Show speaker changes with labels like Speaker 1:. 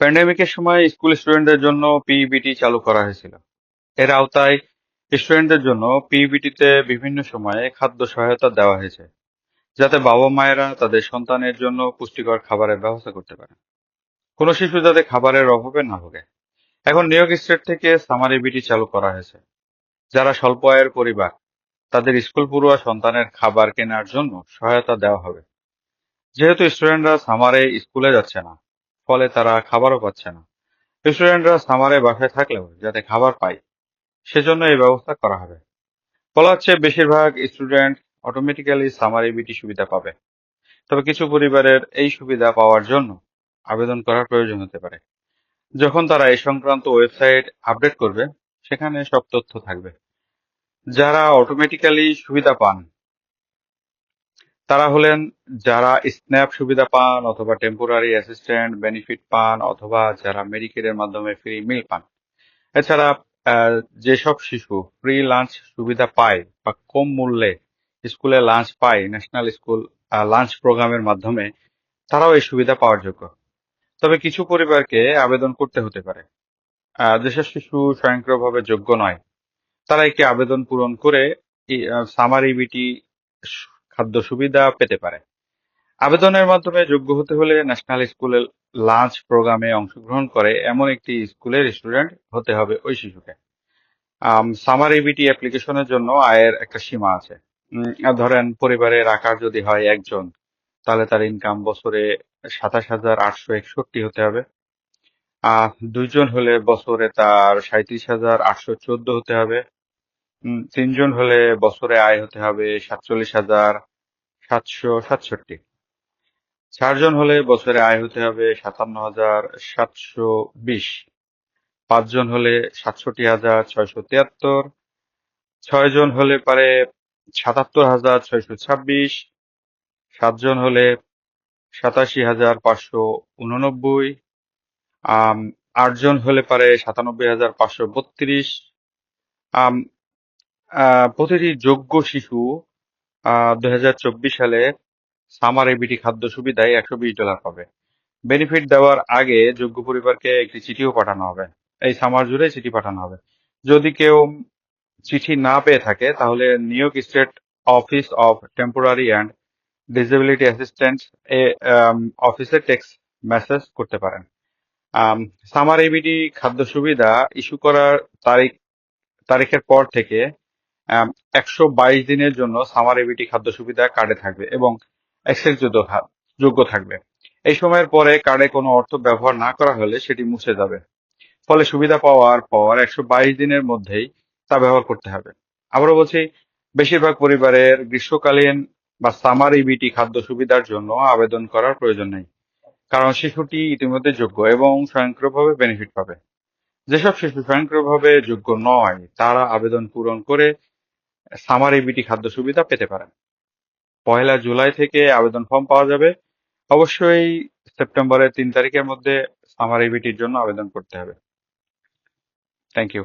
Speaker 1: প্যান্ডেমিকের সময় স্কুল স্টুডেন্টদের জন্য পিইবিটি চালু করা হয়েছিল। এর আওতায় স্টুডেন্টদের জন্য পিইবিটিতে বিভিন্ন সময়ে খাদ্য সহায়তা দেওয়া হয়েছে, যাতে বাবা মায়েরা তাদের সন্তানের জন্য পুষ্টিকর খাবারের ব্যবস্থা করতে পারে। কোনো শিশু যাতে খাবারের অভাবে না ভোগে। এখন নিউ ইয়র্ক স্টেট থেকে সামার ইবিটি চালু করা হয়েছে, যারা স্বল্প আয়ের পরিবার, তাদের স্কুল পড়ুয়া সন্তানের খাবার কেনার জন্য সহায়তা দেওয়া হবে। যেহেতু স্টুডেন্টরা সামারে স্কুলে যাচ্ছে না ফলে তারা খাবারও পাচ্ছে না। স্টুডেন্টরা সামারে বাসায় থাকলেও যাতে খাবার পায়, সেজন্য এই ব্যবস্থা করা হবে। বলা হচ্ছে বেশিরভাগ স্টুডেন্ট অটোমেটিক্যালি সামার ইবিটি সুবিধা পাবে। তবে কিছু পরিবারের এই সুবিধা পাওয়ার জন্য আবেদন করার প্রয়োজন হতে পারে। যখন তারা এই সংক্রান্ত ওয়েবসাইট আপডেট করবে, সেখানে সব তথ্য থাকবে। যারা অটোমেটিক্যালি সুবিধা পান তারা হলেন যারা স্ন্যাপ সুবিধা পান অথবা টেম্পোরারি অ্যাসিস্ট্যান্ট বেনিফিট পান অথবা যারা মেডিকেলের মাধ্যমে ফ্রি মিল পান। এছাড়া যেসব শিশু ফ্রি লাঞ্চ সুবিধা পায় বা কম মূল্যে স্কুলে লাঞ্চ পায় ন্যাশনাল স্কুল লাঞ্চ প্রোগ্রামের মাধ্যমে, তারাও এই সুবিধা পাওয়ার যোগ্য। তবে কিছু পরিবারকে আবেদন করতে হতে পারে। যেসব শিশু স্বয়ংক্রিয়ভাবে যোগ্য নয়, তারা একটি আবেদন পূরণ করে সামার ইবিটি খাদ্য সুবিধা পেতে পারে। আবেদনের মাধ্যমে যোগ্য হতে হলে ন্যাশনাল স্কুলের লাঞ্চ প্রোগ্রামে অংশগ্রহণ করে এমন একটি স্কুলের স্টুডেন্ট হতে হবে ওই শিশুকে। সামার ইবিটি অ্যাপ্লিকেশনের জন্য আয়ের একটা সীমা আছে। ধরেন পরিবারের আকার যদি হয় একজন, তাহলে তার ইনকাম বছরে সাতাশ হাজার আটশো একষট্টি হতে হবে। আহ দুইজন হলে বছরে তার সাঁত্রিশ হাজার আটশো চোদ্দ হতে হবে। তিনজন হলে বছরে আয় হতে হবে সাতচল্লিশ হাজার সাতশো সাতষট্টি। চারজন হলে বছরে আয় হতে হবে সাতান্ন হাজার সাতশো বিশ। পাঁচজন হলে সাতষট্টি হাজার ছয়শো তিয়াত্তর। ছয়জন হলে পারে সাতাত্তর হাজার ছয়শো ছাব্বিশ। সাতজন হলে সাতাশি হাজার পাঁচশো উননব্বই। আটজন হলে পারে সাতানব্বই হাজার পাঁচশো বত্রিশ। প্রতিটি যোগ্য শিশু দুই হাজার চব্বিশ সালে সামার এবিটি খাদ্য সুবিধায় একশো বিশ ডলার পাবে। বেনিফিট দেওয়ার আগে যোগ্য পরিবারকে একটি চিঠিও পাঠানো হবে। এই সামার জুড়ে চিঠি পাঠানো হবে। যদি কেউ চিঠি না পেয়ে থাকে, তাহলে New York State office of temporary and disability assistant এ অফিসে টেক্সট মেসেজ করতে পারেন। সামার এবিটি খাদ্য সুবিধা ইস্যু করার তারিখ, তারিখের পর থেকে একশো বাইশ দিনের জন্য সামার এবিটি খাদ্য সুবিধা কার্ডে থাকবে এবং যোগ্য থাকবে। এই সময়ের পরে কার্ডে কোনো অর্থ ব্যবহার না করা হলে সেটি মুছে যাবে। ফলে সুবিধা পাওয়ার পর একশো বাইশ দিনের মধ্যেই তা ব্যবহার করতে হবে। আবারও বলছি, বেশিরভাগ পরিবারের গ্রীষ্মকালীন বা সামার ইবিটি খাদ্য সুবিধার জন্য আবেদন করার প্রয়োজন নেই, কারণ শিশুটি ইতিমধ্যে যোগ্য এবং স্বয়ংক্রিয়ভাবে বেনিফিট পাবে। যেসব শিশু স্বয়ংক্রিয়ভাবে যোগ্য নয়, তারা আবেদন পূরণ করে সামার এবিটি খাদ্য সুবিধা পেতে পারেন। পয়লা জুলাই থেকে আবেদন ফর্ম পাওয়া যাবে। অবশ্যই সেপ্টেম্বরের তিন তারিখের মধ্যে সামার এবিটির জন্য আবেদন করতে হবে। Thank you